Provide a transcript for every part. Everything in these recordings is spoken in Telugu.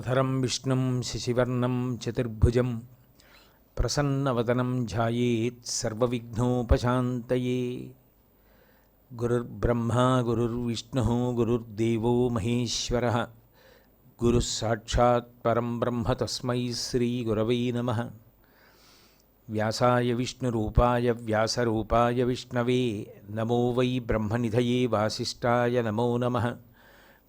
धरधरं विष्णु शिशिवर्णं चतुर्भुज प्रसन्नवदनं ध्यायेत् सर्वविघ्नोपशान्तये। गुरुर्ब्रह्मा, गुरुर्विष्णुः, गुरुर्देवो महेश्वरः। गुरुः साक्षात् ब्रह्म तस्म श्रीगुरवै नमः। व्यासाय विष्णुरूपाय, व्यासरूपाय विष्णवे। नमो वै ब्रह्म ब्रह्मनिधये वासीय नमो नमः।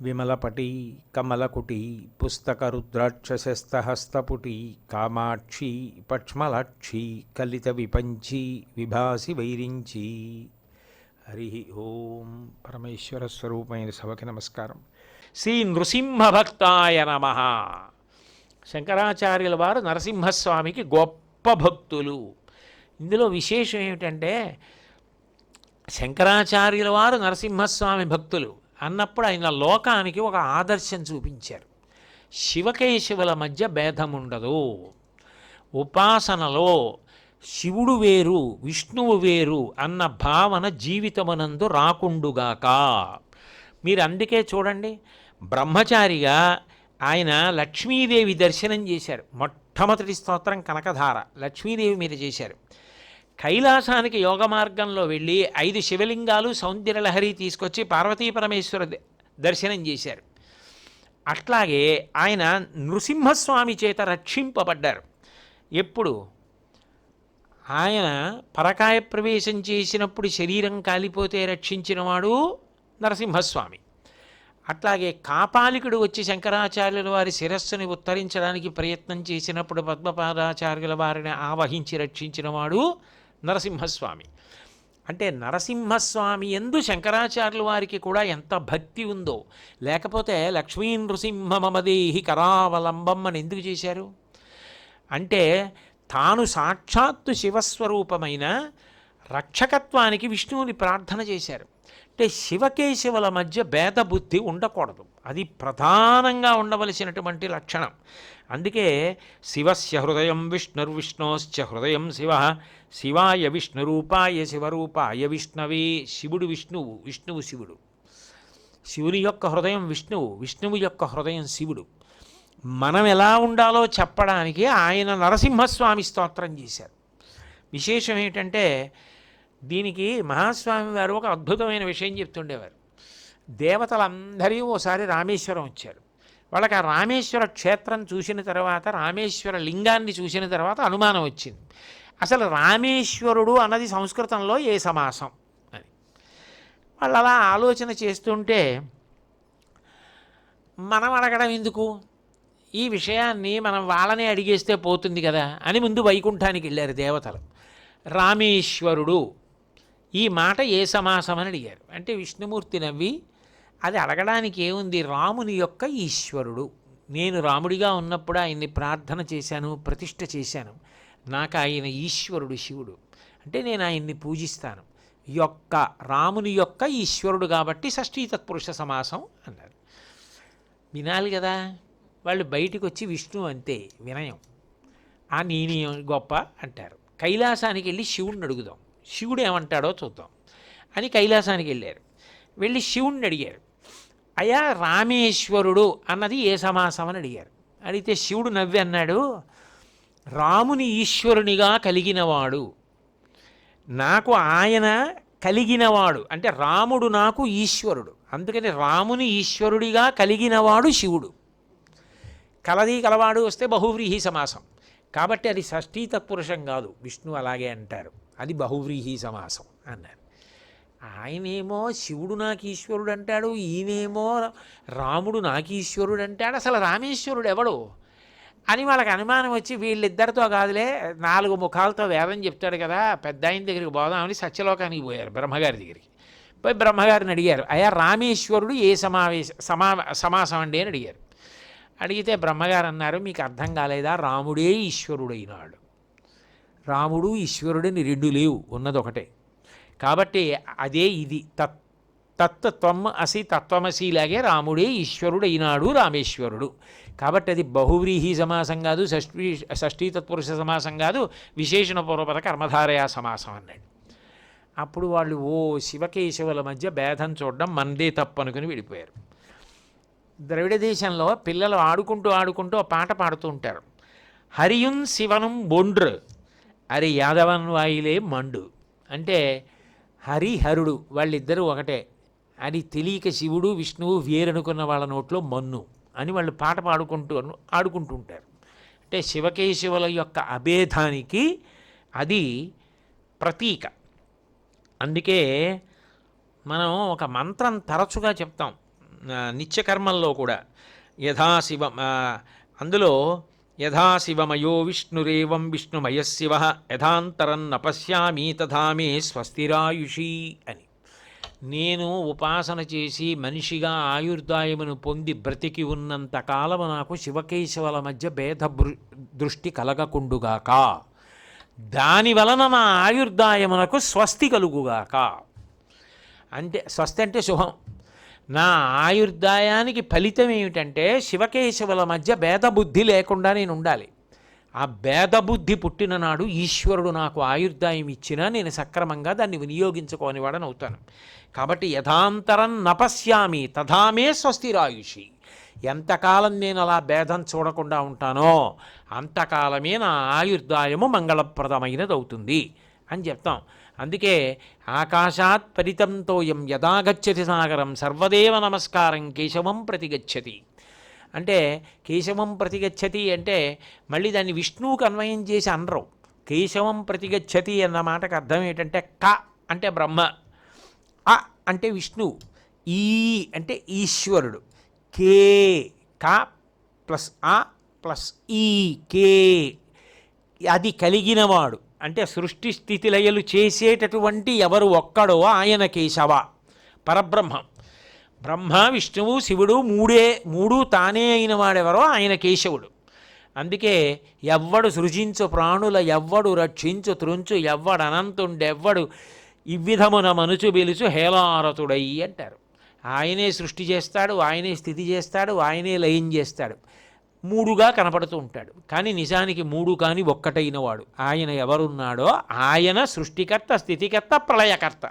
విమలపటి కమలకుటి పుస్తకరుద్రాక్షసస్తహస్తపుటి కామాక్షి పక్ష్మలాక్షి కలిత విపంచి విభాసి వైరించి హరి ఓం పరమేశ్వర స్వరూపమైన సభకి నమస్కారం శ్రీ నృసింహభక్తాయ నమ శంకరాచార్యుల వారు నరసింహస్వామికి గొప్ప భక్తులు. ఇందులో విశేషం ఏమిటంటే శంకరాచార్యుల వారు నరసింహస్వామి భక్తులు. అన్నప్పుడు ఆయన లోకానికి ఒక ఆదర్శం చూపించారు. శివకేశవుల మధ్య భేదం ఉండదు ఉపాసనలో శివుడు వేరు విష్ణువు వేరు అన్న భావన జీవితమునందు రాకుండుగాక. మీరు అందుకే చూడండి బ్రహ్మచారిగా ఆయన లక్ష్మీదేవి దర్శనం చేశారు. మొట్టమొదటి స్తోత్రం కనకధార లక్ష్మీదేవి మీరు చేశారు. కైలాసానికి యోగ మార్గంలో వెళ్ళి ఐదు శివలింగాలు సౌందర్యలహరి తీసుకొచ్చి పార్వతీ పరమేశ్వర ద- దర్శనం చేశారు. అట్లాగే ఆయన నృసింహస్వామి చేత రక్షింపబడ్డారు. ఎప్పుడు? ఆయన పరకాయ ప్రవేశం చేసినప్పుడు శరీరం కాలిపోతే రక్షించినవాడు నరసింహస్వామి. అట్లాగే కాపాలికుడు వచ్చి శంకరాచార్యుల వారి శిరస్సుని ఉత్తరించడానికి ప్రయత్నం చేసినప్పుడు పద్మపాదాచార్యుల వారిని ఆవహించి రక్షించినవాడు నరసింహస్వామి. అంటే నరసింహస్వామి ఎందు శంకరాచార్యుల వారికి కూడా ఎంత భక్తి ఉందో. లేకపోతే లక్ష్మీ నృసింహ మమదేహి కరావలంబం అని ఎందుకు చేశారు? అంటే తాను సాక్షాత్తు శివస్వరూపమైన రక్షకత్వానికి విష్ణువుని ప్రార్థన చేశారు. అంటే శివకేశవుల మధ్య భేద బుద్ధి ఉండకూడదు. అది ప్రధానంగా ఉండవలసినటువంటి లక్షణం. అందుకే శివస్య హృదయం విష్ణుర్విష్ణోశ్చ హృదయం శివ శివాయ విష్ణురూపాయ శివరూపాయ విష్ణవే శివుడు విష్ణువు విష్ణువు శివుడు. శివుని యొక్క హృదయం విష్ణువు విష్ణువు యొక్క హృదయం శివుడు. మనం ఎలా ఉండాలో చెప్పడానికి ఆయన నరసింహస్వామి స్తోత్రం చేశారు. విశేషం ఏంటంటే దీనికి మహాస్వామి వారు ఒక అద్భుతమైన విషయం చెప్తుండేవారు. దేవతలందరూ ఓసారి రామేశ్వరం వచ్చారు. వాళ్ళకి ఆ రామేశ్వర క్షేత్రం చూసిన తర్వాత రామేశ్వర లింగాన్ని చూసిన తర్వాత అనుమానం వచ్చింది. అసలు రామేశ్వరుడు అన్నది సంస్కృతంలో ఏ సమాసం అని. వాళ్ళు అలా ఆలోచన చేస్తుంటే మనం అడగడం ఎందుకు? ఈ విషయాన్ని మనం వాళ్ళనే అడిగేస్తే పోతుంది కదా అని ముందు వైకుంఠానికి వెళ్ళారు దేవతలు. రామేశ్వరుడు. ఈ మాట ఏ సమాసం అని అడిగారు. అంటే విష్ణుమూర్తి నవ్వి అది అడగడానికి ఏముంది? రాముని యొక్క ఈశ్వరుడు. నేను రాముడిగా ఉన్నప్పుడు ఆయన్ని ప్రార్థన చేశాను ప్రతిష్ట చేశాను. నాకు ఆయన ఈశ్వరుడు శివుడు. అంటే నేను ఆయన్ని పూజిస్తాను. యొక్క రాముని యొక్క ఈశ్వరుడు కాబట్టి షష్ఠీ తత్పురుష సమాసం అన్నారు. వినాలి కదా. వాళ్ళు బయటికి వచ్చి విష్ణు అంతే వినయం. ఆ నేని గొప్ప అంటారు. కైలాసానికి వెళ్ళి శివుణ్ణి అడుగుదాం. శివుడు ఏమంటాడో చూద్దాం అని కైలాసానికి వెళ్ళారు. వెళ్ళి శివుణ్ణి అడిగారు. అయా రామేశ్వరుడు అన్నది ఏ సమాసం అని అడిగారు. అడిగితే శివుడు నవ్వి అన్నాడు రాముని ఈశ్వరునిగా కలిగినవాడు నాకు ఆయన కలిగినవాడు అంటే రాముడు నాకు ఈశ్వరుడు అందుకని రాముని ఈశ్వరుడిగా కలిగినవాడు శివుడు. కలది కలవాడు వస్తే బహువ్రీహి సమాసం. కాబట్టి అది షష్ఠీ తత్పురుషం కాదు విష్ణు అలాగే అంటారు. అది బహువ్రీహి సమాసం అన్నారు ఆయనేమో శివుడు నాకు ఈశ్వరుడు అంటాడు ఈయనేమో రాముడు నాకు ఈశ్వరుడు అంటాడు అసలు రామేశ్వరుడు ఎవడు? అని వాళ్ళకి అనుమానం వచ్చి వీళ్ళిద్దరితో కాదులే నాలుగు ముఖాలతో వేదం చెప్తాడు కదా పెద్ద ఆయన దగ్గరికి పోదామని సత్యలోకానికి పోయారు బ్రహ్మగారి దగ్గరికి. పోయి బ్రహ్మగారిని అడిగారు అయ్యా రామేశ్వరుడు ఏ సమావేశ సమా సమాసం అండి అని అడిగారు. అడిగితే బ్రహ్మగారు అన్నారు మీకు అర్థం కాలేదా? రాముడే ఈశ్వరుడైనాడు. రాముడు ఈశ్వరుడని రెండు లేవు ఉన్నది ఒకటే కాబట్టి అదే ఇది. తత్ తత్వం అసి తత్వమసిలాగే రాముడే ఈశ్వరుడు అయినాడు రామేశ్వరుడు. కాబట్టి అది బహువ్రీహి సమాసం కాదు షష్ఠీ షష్ఠీ తత్పురుష సమాసం కాదు విశేషణ పూర్వపద కర్మధారయా సమాసం అన్నాడు. అప్పుడు వాళ్ళు ఓ శివకేశవుల మధ్య భేదం చూడడం మందే తప్పనుకుని విడిపోయారు. ద్రవిడ దేశంలో పిల్లలు ఆడుకుంటూ ఆడుకుంటూ ఆ పాట పాడుతూ ఉంటారు. హరియున్ శివనం బొండ్రు హరి యాదవన్ వాయిలే మండు. అంటే హరిహరుడు వాళ్ళిద్దరూ ఒకటే. అని తెలియక శివుడు విష్ణువు వేరనుకున్న వాళ్ళ నోట్లో మన్ను అని వాళ్ళు పాట పాడుకుంటూ ఆడుకుంటూ ఉంటారు అంటే శివకేశవుల యొక్క అభేదానికి అది ప్రతీక. అందుకే మనం ఒక మంత్రం తరచుగా చెప్తాం. నిత్యకర్మల్లో కూడా. యథాశివ అందులో యథా శివమయో విష్ణురేవం విష్ణుమయ శివ యథాంతరం నపశ్యామి తథామే స్వస్తిరాయుషి అని. నేను ఉపాసన చేసి మనిషిగా ఆయుర్దాయమును పొంది బ్రతికి ఉన్నంత కాలము నాకు శివకేశవుల మధ్య భేద బృ- దృష్టి కలగకుండుగాక. దాని వలన నా ఆయుర్దాయమునకు స్వస్తి కలుగుగాక. అంటే స్వస్తి అంటే శుభం. నా ఆయుర్దాయానికి ఫలితం ఏమిటంటే శివకేశవుల మధ్య భేదబుద్ధి లేకుండా నేను ఉండాలి. ఆ భేదబుద్ధి పుట్టిన నాడు ఈశ్వరుడు నాకు ఆయుర్దాయం ఇచ్చినా నేను సక్రమంగా దాన్ని వినియోగించుకోని వాడని అవుతాను. కాబట్టి యథాంతరం నపశ్యామి తథామే స్వస్తిరాయుషి. ఎంతకాలం నేను అలా భేదం చూడకుండా ఉంటానో అంతకాలమే నా ఆయుర్దాయము మంగళప్రదమైనది అవుతుంది అని చెప్తాం. అందుకే ఆకాశాత్ పరితంతోయం యథాగచ్చతి సాగరం సర్వదేవ నమస్కారం కేశవం ప్రతిగచ్చతి. అంటే కేశవం ప్రతిగచ్చతి అంటే మళ్ళీ దాన్ని విష్ణువుకు అన్వయం చేసి అనరు. కేశవం ప్రతిగచ్చతి అన్న మాటకు అర్థం ఏంటంటే క అంటే బ్రహ్మ అ అంటే విష్ణువు ఈ అంటే ఈశ్వరుడు. కే క ప్లస్ ఆ ప్లస్ ఈ కే అది కలిగినవాడు. అంటే సృష్టి స్థితి లయలు చేసేటటువంటి ఎవరు ఒక్కడో ఆయన కేశవ పరబ్రహ్మం. బ్రహ్మ విష్ణువు శివుడు మూడే మూడు తానే అయిన వాడెవరో ఆయన కేశవుడు. అందుకే ఎవ్వడు సృజించు ప్రాణుల ఎవ్వడు రక్షించు త్రుంచు ఎవ్వడు అనంతుండెవ్వడు ఇవ్విధమున మనుచు పిలుచు హేలారతుడై అంటారు. ఆయనే సృష్టి చేస్తాడు ఆయనే స్థితి చేస్తాడు ఆయనే లయం చేస్తాడు. మూడుగా కనపడుతూ ఉంటాడు. కానీ నిజానికి మూడు కాని ఒక్కటైన వాడు. ఆయన ఎవరున్నాడో ఆయన సృష్టికర్త స్థితికర్త ప్రళయకర్త.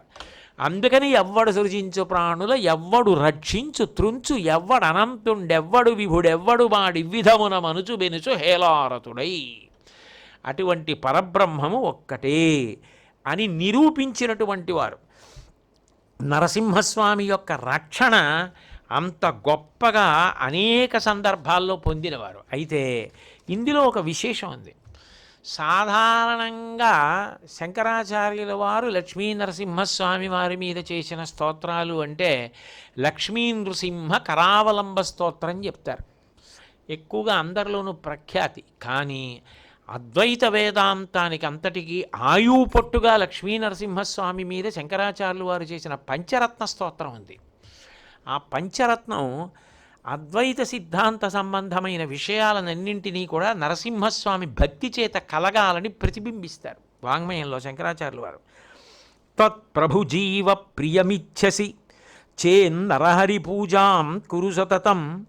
అందుకని ఎవ్వడు సృజించు ప్రాణుల ఎవ్వడు రక్షించు త్రుంచు ఎవ్వడు అనంతుండెవ్వడు విభుడెవ్వడు వాడి విధమున మనుచు బెనుచు హేలారతుడై అటువంటి పరబ్రహ్మము ఒక్కటే అని నిరూపించినటువంటి వారు. నరసింహస్వామి యొక్క రక్షణ అంత గొప్పగా అనేక సందర్భాల్లో పొందినవారు. అయితే ఇందులో ఒక విశేషం ఉంది. సాధారణంగా శంకరాచార్యుల వారు లక్ష్మీ నరసింహస్వామి వారి మీద చేసిన స్తోత్రాలు అంటే లక్ష్మీ నృసింహ కరావలంబ స్తోత్రం చెప్తారు. ఎక్కువగా అందరిలోనూ ప్రఖ్యాతి. కానీ అద్వైత వేదాంతానికి అంతటికీ ఆయువు పొట్టుగా లక్ష్మీ నరసింహస్వామి మీద శంకరాచార్యులు వారు చేసిన పంచరత్న స్తోత్రం ఉంది. ఆ పంచరత్నం అద్వైత సిద్ధాంత సంబంధమైన విషయాలన్నింటినీ కూడా నరసింహస్వామి భక్తి చేత కలగాలని ప్రతిబింబిస్తారు. వాంగ్మయంలో శంకరాచార్యులు వారు. తత్ప్రభుజీవ ప్రియమిచ్చసి చేన్నరహరి పూజాం కురు సతతం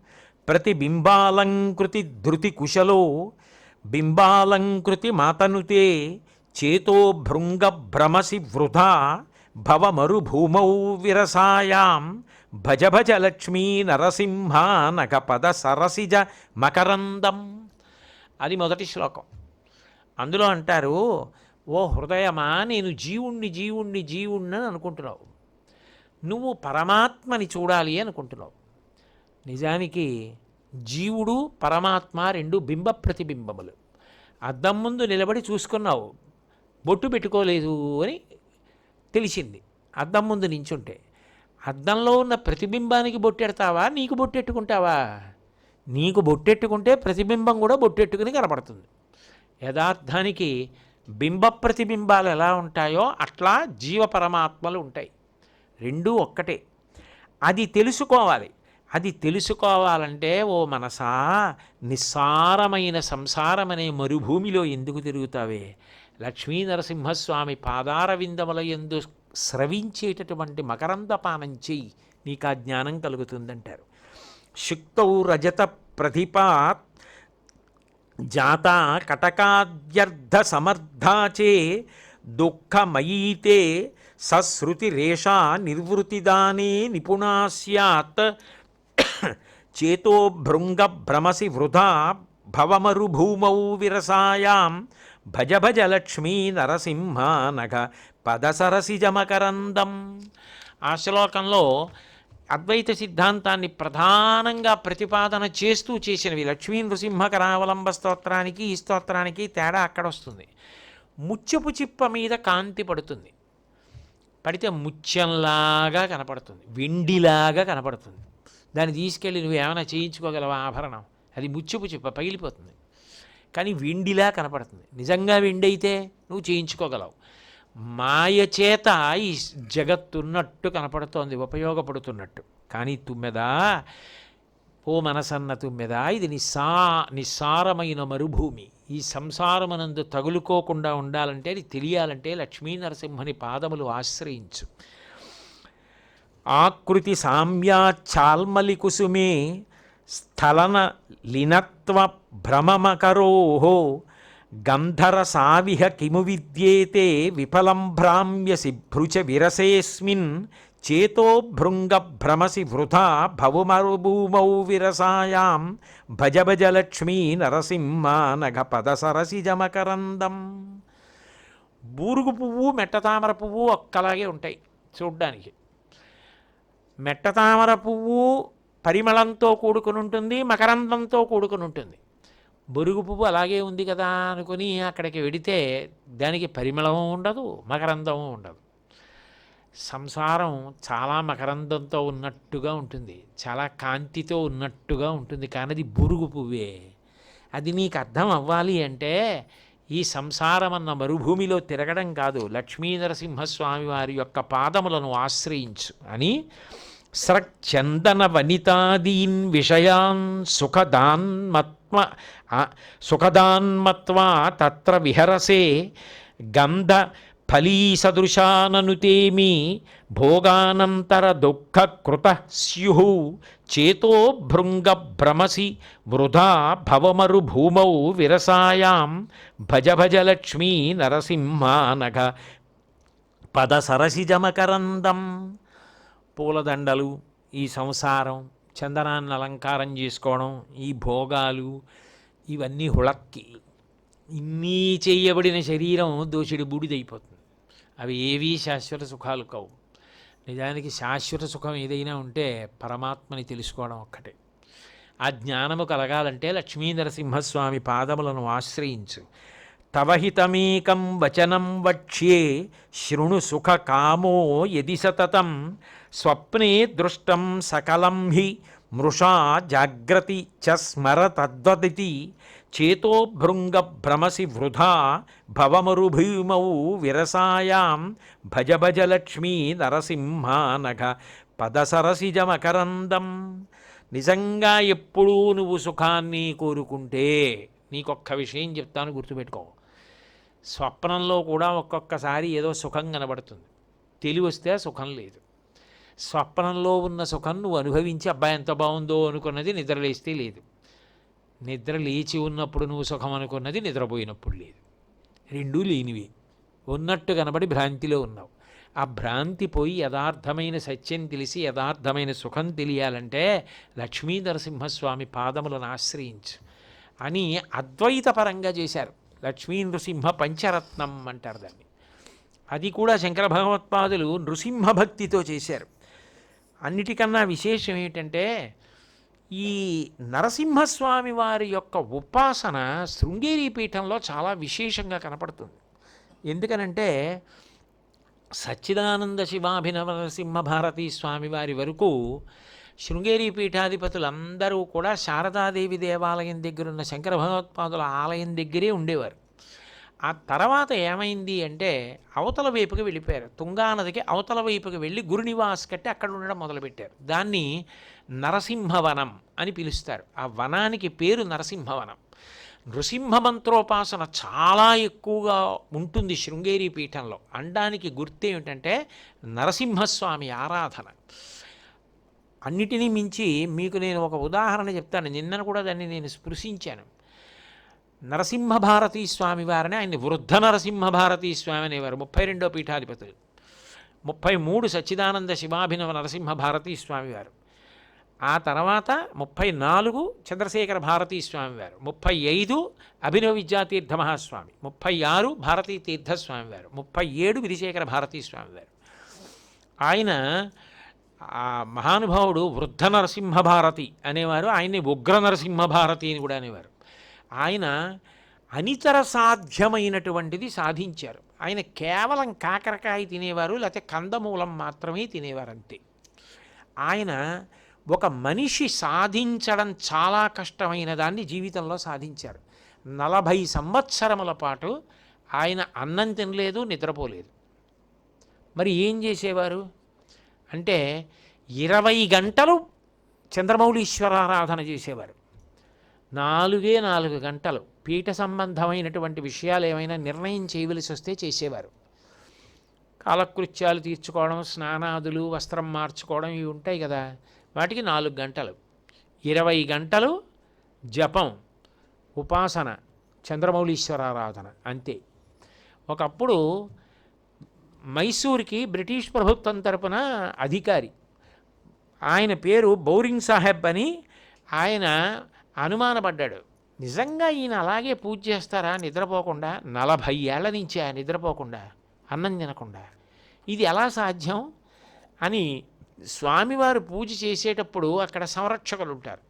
ప్రతిబింబాలంకృతి ధృతి కుశలో బింబాలంకృతి మాతనుతే చేతో భృంగ భ్రమసి వృధా భవమరుభూమౌ విరసాయాం భజ భజ లక్ష్మీ నరసింహానగపద సరసిజ మకరందం అది మొదటి శ్లోకం. అందులో అంటారు ఓ హృదయమా నేను జీవుణ్ణి జీవుణ్ణి జీవుణ్ణి అని అనుకుంటున్నావు. నువ్వు పరమాత్మని చూడాలి అనుకుంటున్నావు. నిజానికి జీవుడు పరమాత్మ రెండు బింబ ప్రతిబింబములు. అద్దం ముందు నిలబడి చూసుకున్నావు. బొట్టు పెట్టుకోలేదు అని తెలిసింది. అద్దం ముందు నించుంటే అద్దంలో ఉన్న ప్రతిబింబానికి బొట్టెడతావా? నీకు బొట్టెట్టుకుంటావా? నీకు బొట్టెట్టుకుంటే ప్రతిబింబం కూడా బొట్టెట్టుకుని కనపడుతుంది యథార్థానికి బింబ ప్రతిబింబాలు ఎలా ఉంటాయో అట్లా జీవ పరమాత్మలు ఉంటాయి. రెండూ ఒక్కటే. అది తెలుసుకోవాలి. అది తెలుసుకోవాలంటే ఓ మనసా నిస్సారమైన సంసారమనే మరుభూమిలో ఎందుకు తిరుగుతావే? లక్ష్మీ నరసింహస్వామి ఎందు స్రవించేటటువంటి మకరందపానం చెయ్యి నీకు ఆ జ్ఞానం కలుగుతుందంటారు. శుక్తౌ రజత ప్రతిపాత్ జాత కటకాద్యర్థ సమర్థాచే దుఃఖమయీతే సశ్రుతిరేషా నిర్వృతిదానే నిపుణా సత్ చేతో భృంగ భ్రమసి వృధా భవమరుభూమౌ విరసాయాం భజ భజ లక్ష్మీ నరసింహ నగ పదసరసిజమకరందం ఆ శ్లోకంలో అద్వైత సిద్ధాంతాన్ని ప్రధానంగా ప్రతిపాదన చేస్తూ చేసినవి లక్ష్మీ నృసింహ కరావలంబ స్తోత్రానికి ఈ స్తోత్రానికి తేడా అక్కడ వస్తుంది. ముత్యపు చిప్ప మీద కాంతి పడుతుంది. పడితే ముత్యంలాగా కనపడుతుంది వెండిలాగా కనపడుతుంది. దాన్ని తీసుకెళ్ళి నువ్వు ఏమైనా చేయించుకోగలవా ఆభరణం? అది ముత్యపు చిప్ప పగిలిపోతుంది. కానీ వెండిలా కనపడుతుంది. నిజంగా వెండి అయితే నువ్వు చేయించుకోగలవు. మాయ చేత ఈ జగత్తున్నట్టు కనపడుతోంది ఉపయోగపడుతున్నట్టు. కానీ తుమ్మెదా? ఓ మనసన్న తుమ్మెదా? ఇది నిస్సా నిస్సారమైన మరుభూమి. ఈ సంసారమనందు తగులుకోకుండా ఉండాలంటే అది తెలియాలంటే లక్ష్మీ నరసింహని పాదములు ఆశ్రయించు. ఆకృతి సామ్యాచాల్మలి కుసుమే స్థలన లినత్వ గంధర సావిహ కిము విద్యేతే విఫలం భ్రామ్యసి భృచ విరసేస్మిన్ చేతో భృంగ భ్రమసి వృధా భవుమరుభూమౌ విరసాయాం భజ భజ లక్ష్మీ నరసింహానఘ నఘ పద బూరుగు పువ్వు మెట్టతామర పువ్వు ఒక్కలాగే ఉంటాయి చూడ్డానికి. మెట్టతామర పువ్వు పరిమళంతో కూడుకుని ఉంటుంది మకరందంతో కూడుకుని ఉంటుంది. బొరుగు పువ్వు అలాగే ఉంది కదా అనుకుని అక్కడికి వెడితే దానికి పరిమళం ఉండదు మకరందం ఉండదు. సంసారం చాలా మకరందంతో ఉన్నట్టుగా ఉంటుంది చాలా కాంతితో ఉన్నట్టుగా ఉంటుంది. కానీ అది బురుగు పువ్వే. అది నీకు అర్థం అవ్వాలి అంటే ఈ సంసారం అన్న మరుభూమిలో తిరగడం కాదు లక్ష్మీ నరసింహస్వామి వారి యొక్క పాదములను ఆశ్రయించు అని స్రక్చందన వనితాదీన్ విషయాన్ సుఖదాన్మత్మ సుఖదాన్మత్వా తత్ర విహరసే గంధ ఫలీసదృశాననుతేమి భోగానంతర దుఃఖకృత స్యు చేతో భృంగ భ్రమసి వృధా భవమరు భూమౌ విరసాయాం భజ భజ లక్ష్మీ నరసింహానఘ. పద సరసిజమకరందం పూలదండలు ఈ సంసారం చందనాన్ని అలంకారం చేసుకోవడం ఈ భోగాలు ఇవన్నీ హుళక్కి. ఇన్ని చేయబడిన శరీరం దోషుడి బూడిదైపోతుంది. అవి ఏవీ శాశ్వత సుఖాలు కావు. నిజానికి శాశ్వత సుఖం ఏదైనా ఉంటే పరమాత్మని తెలుసుకోవడం ఒక్కటే. ఆ జ్ఞానము కలగాలంటే లక్ష్మీ నరసింహస్వామి పాదములను ఆశ్రయించు. తవహితమేకం వచనం వక్ష్యే. శృణు సుఖకామో యది సతతం. స్వప్నే దృష్టం సకలం హి. మృషా జాగ్రతి చ స్మర తద్వదితి. చేతో భృంగ భ్రమసి వృధా. భవమరుభూమౌ విరసాయాం. భజ భజ లక్ష్మీ నరసింహానఘ. పదసరసిజమకరందం నిజంగా ఎప్పుడూ నువ్వు సుఖాన్ని కోరుకుంటే నీకొక్క విషయం చెప్తాను గుర్తుపెట్టుకో. స్వప్నంలో కూడా ఒక్కొక్కసారి ఏదో సుఖం కనబడుతుంది. తెలివి వస్తే ఆ సుఖం లేదు. స్వప్నంలో ఉన్న సుఖం నువ్వు అనుభవించి అబ్బాయి ఎంత బాగుందో అనుకున్నది నిద్రలేస్తే లేదు. నిద్ర లేచి ఉన్నప్పుడు నువ్వు సుఖం అనుకున్నది నిద్రపోయినప్పుడు లేదు. రెండూ లేనివి. ఉన్నట్టు కనబడి భ్రాంతిలో ఉన్నావు. ఆ భ్రాంతి పోయి యథార్థమైన సత్యం తెలిసి యథార్థమైన సుఖం తెలియాలంటే లక్ష్మీ నరసింహస్వామి పాదములను ఆశ్రయించు అని అద్వైతపరంగా చేశారు. లక్ష్మీ నృసింహ పంచరత్నం అంటారు దాన్ని. అది కూడా శంకర భగవత్పాదులు నృసింహ భక్తితో చేశారు. అన్నిటికన్నా విశేషం ఏంటంటే ఈ నరసింహస్వామి వారి యొక్క ఉపాసన శృంగేరి పీఠంలో చాలా విశేషంగా కనపడుతుంది. ఎందుకనంటే సచ్చిదానంద శివాభినవ నరసింహ భారతీ స్వామి వారి వరకు శృంగేరి పీఠాధిపతులందరూ కూడా శారదాదేవి దేవాలయం దగ్గరున్న శంకర భగవత్పాదుల ఆలయం దగ్గరే ఉండేవారు. ఆ తర్వాత ఏమైంది అంటే అవతల వైపుకి వెళ్ళిపోయారు. తుంగానదికి అవతల వైపుకి వెళ్ళి గురునివాస్ కట్టి అక్కడ ఉండడం మొదలుపెట్టారు. దాన్ని నరసింహవనం అని పిలుస్తారు. ఆ వనానికి పేరు నరసింహవనం. నృసింహ మంత్రోపాసన చాలా ఎక్కువగా ఉంటుంది శృంగేరి పీఠంలో. అండానికి గుర్తు ఏమిటంటే నరసింహస్వామి ఆరాధన. అన్నిటినీ మించి మీకు నేను ఒక ఉదాహరణ చెప్తాను. నిన్న కూడా దాన్ని నేను స్పృశించాను. నరసింహ భారతీ స్వామి వారిని ఆయన వృద్ధ నరసింహ భారతీ స్వామి అనేవారు. ముప్పై రెండో పీఠాధిపతులు. ముప్పై మూడు సచ్చిదానంద శివాభినవ నరసింహ భారతీ స్వామివారు ఆ తర్వాత ముప్పై నాలుగు చంద్రశేఖర భారతీ స్వామివారు ముప్పై ఐదు అభినవ విద్యాతీర్థ మహాస్వామి. ముప్పై ఆరు భారతీ తీర్థ స్వామివారు ముప్పై ఏడు విధిశేఖర భారతీ స్వామివారు ఆయన ఆ మహానుభావుడు వృద్ధ నరసింహ భారతి అనేవారు ఆయన్ని ఉగ్ర నరసింహభారతి అని కూడా అనేవారు. ఆయన అనితర సాధ్యమైనటువంటిది సాధించారు. ఆయన కేవలం కాకరకాయ తినేవారు లేకపోతే కందమూలం మాత్రమే తినేవారు అంతే ఆయన ఒక మనిషి సాధించడం చాలా కష్టమైన దాన్ని జీవితంలో సాధించారు. నలభై సంవత్సరముల పాటు ఆయన అన్నం తినలేదు నిద్రపోలేదు. మరి ఏం చేసేవారు? అంటే ఇరవై గంటలు చంద్రమౌళీశ్వరారాధన చేసేవారు. నాలుగే నాలుగు గంటలు పీఠ సంబంధమైనటువంటి విషయాలు ఏమైనా నిర్ణయం చేయవలసి వస్తే చేసేవారు. కాలకృత్యాలు తీర్చుకోవడం స్నానాదులు వస్త్రం మార్చుకోవడం ఇవి ఉంటాయి కదా. వాటికి నాలుగు గంటలు. ఇరవై గంటలు జపం ఉపాసన చంద్రమౌళీశ్వరారాధన అంతే. ఒకప్పుడు మైసూర్కి బ్రిటిష్ ప్రభుత్వం తరపున అధికారి. ఆయన పేరు బౌరింగ్ సాహెబ్ అని ఆయన అనుమానపడ్డాడు. నిజంగా ఈయన అలాగే పూజ చేస్తారా? నిద్రపోకుండా? నలభై ఏళ్ళ నుంచి ఆయన నిద్రపోకుండా అన్నం తినకుండా. ఇది ఎలా సాధ్యం? అని స్వామివారు పూజ చేసేటప్పుడు అక్కడ సంరక్షకులు ఉంటారు.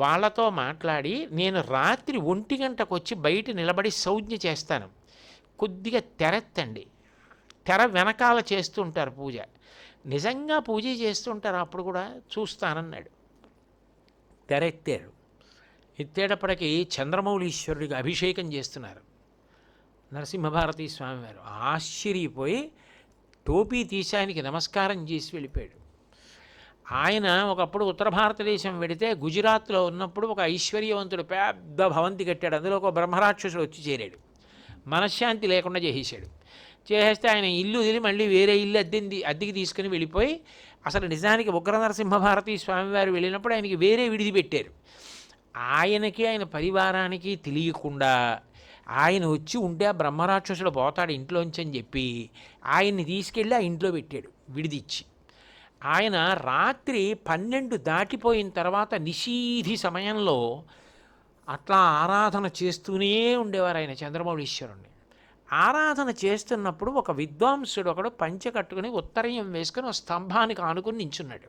వాళ్ళతో మాట్లాడి నేను రాత్రి ఒంటి గంటకు వచ్చి బయట నిలబడి సౌజ్ఞ చేస్తాను. కొద్దిగా తెరెత్తండి. తెర వెనకాల చేస్తుంటారు పూజ. నిజంగా పూజ చేస్తుంటారు అప్పుడు కూడా చూస్తానన్నాడు. తెర ఎత్తారు ఎత్తేటప్పటికి చంద్రమౌళీశ్వరుడికి అభిషేకం చేస్తున్నారు. నరసింహభారతీ స్వామివారు ఆశ్చర్యపోయి టోపీ తీసి ఆయనకి నమస్కారం చేసి వెళ్ళిపోయాడు. ఆయన ఒకప్పుడు ఉత్తర భారతదేశం వెడితే గుజరాత్లో ఉన్నప్పుడు ఒక ఐశ్వర్యవంతుడు పెద్ద భవంతి కట్టాడు. అందులో ఒక బ్రహ్మరాక్షసుడు వచ్చి చేరాడు. మనశ్శాంతి లేకుండా చేసేశాడు. చేసేస్తే ఆయన ఇల్లు వదిలి మళ్ళీ వేరే ఇల్లు అద్దెంది అద్దెకి తీసుకుని వెళ్ళిపోయి అసలు నిజానికి ఉగ్ర నరసింహభారతి స్వామివారు వెళ్ళినప్పుడు ఆయనకి వేరే విడిది పెట్టారు. ఆయనకి ఆయన పరివారానికి తెలియకుండా ఆయన వచ్చి ఉంటే ఆ బ్రహ్మరాక్షసుడు పోతాడు ఇంట్లోంచి అని చెప్పి ఆయన్ని తీసుకెళ్ళి ఆ ఇంట్లో పెట్టాడు విడిదిచ్చి. ఆయన రాత్రి పన్నెండు దాటిపోయిన తర్వాత నిషీధి సమయంలో అట్లా ఆరాధన చేస్తూనే ఉండేవారు ఆయన చంద్రమౌళీశ్వరుణ్ణి. ఆరాధన చేస్తున్నప్పుడు ఒక విద్వాంసుడు ఒకడు పంచె కట్టుకుని ఉత్తరయం వేసుకుని ఒక స్తంభానికి ఆనుకుని నించున్నాడు.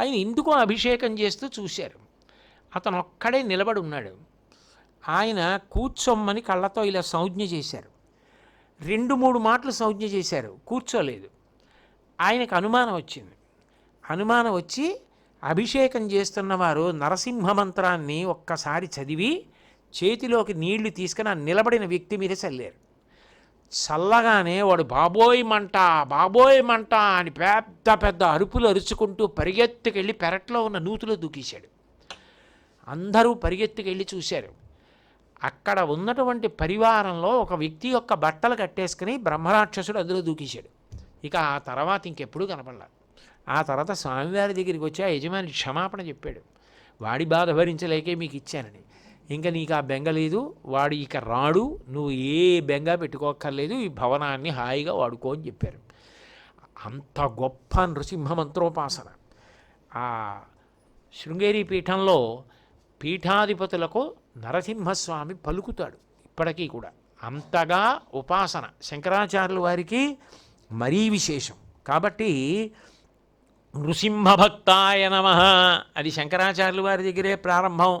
ఆయన ఎందుకో అభిషేకం చేస్తూ చూశారు. అతను ఒక్కడే నిలబడి ఉన్నాడు. ఆయన కూర్చోమ్మని కళ్ళతో ఇలా సంజ్ఞ చేశారు. రెండు మూడు మాటలు సంజ్ఞ చేశారు. కూర్చోలేదు. ఆయనకు అనుమానం వచ్చింది. అనుమానం వచ్చి అభిషేకం చేస్తున్నవారు నరసింహ మంత్రాన్ని ఒక్కసారి చదివి చేతిలోకి నీళ్ళు తీసుకుని ఆ నిలబడిన వ్యక్తి మీద చల్లారు. చల్లగానే వాడు బాబోయ్ మంట బాబోయ్ మంట అని పెద్ద పెద్ద అరుపులు అరుచుకుంటూ పరిగెత్తుకెళ్ళి పెరట్లో ఉన్న నూతులో దూకేశాడు. అందరూ పరిగెత్తుకెళ్ళి చూశారు. అక్కడ ఉన్నటువంటి పరివారంలో ఒక వ్యక్తి యొక్క బట్టలు కట్టేసుకుని బ్రహ్మరాక్షసుడు అందులో దూకేశాడు. ఇక ఆ తర్వాత ఇంకెప్పుడు కనపడలేదు ఆ తర్వాత స్వామివారి దగ్గరికి వచ్చి ఆ యజమాని క్షమాపణ చెప్పాడు. వాడి బాధ భరించలేకే మీకు ఇచ్చానని. ఇంకా నీకు ఆ బెంగ లేదు వాడు ఇక రాడు నువ్వు ఏ బెంగ పెట్టుకోక్కర్లేదు ఈ భవనాన్ని హాయిగా వాడుకో అని చెప్పారు. అంత గొప్ప నృసింహ మంత్రోపాసన. ఆ శృంగేరి పీఠంలో పీఠాధిపతులకు నరసింహస్వామి పలుకుతాడు ఇప్పటికీ కూడా. అంతగా ఉపాసన. శంకరాచార్యుల వారికి మరీ విశేషం. కాబట్టి నృసింహభక్తాయ నమ అది శంకరాచార్యుల వారి దగ్గరే ప్రారంభం.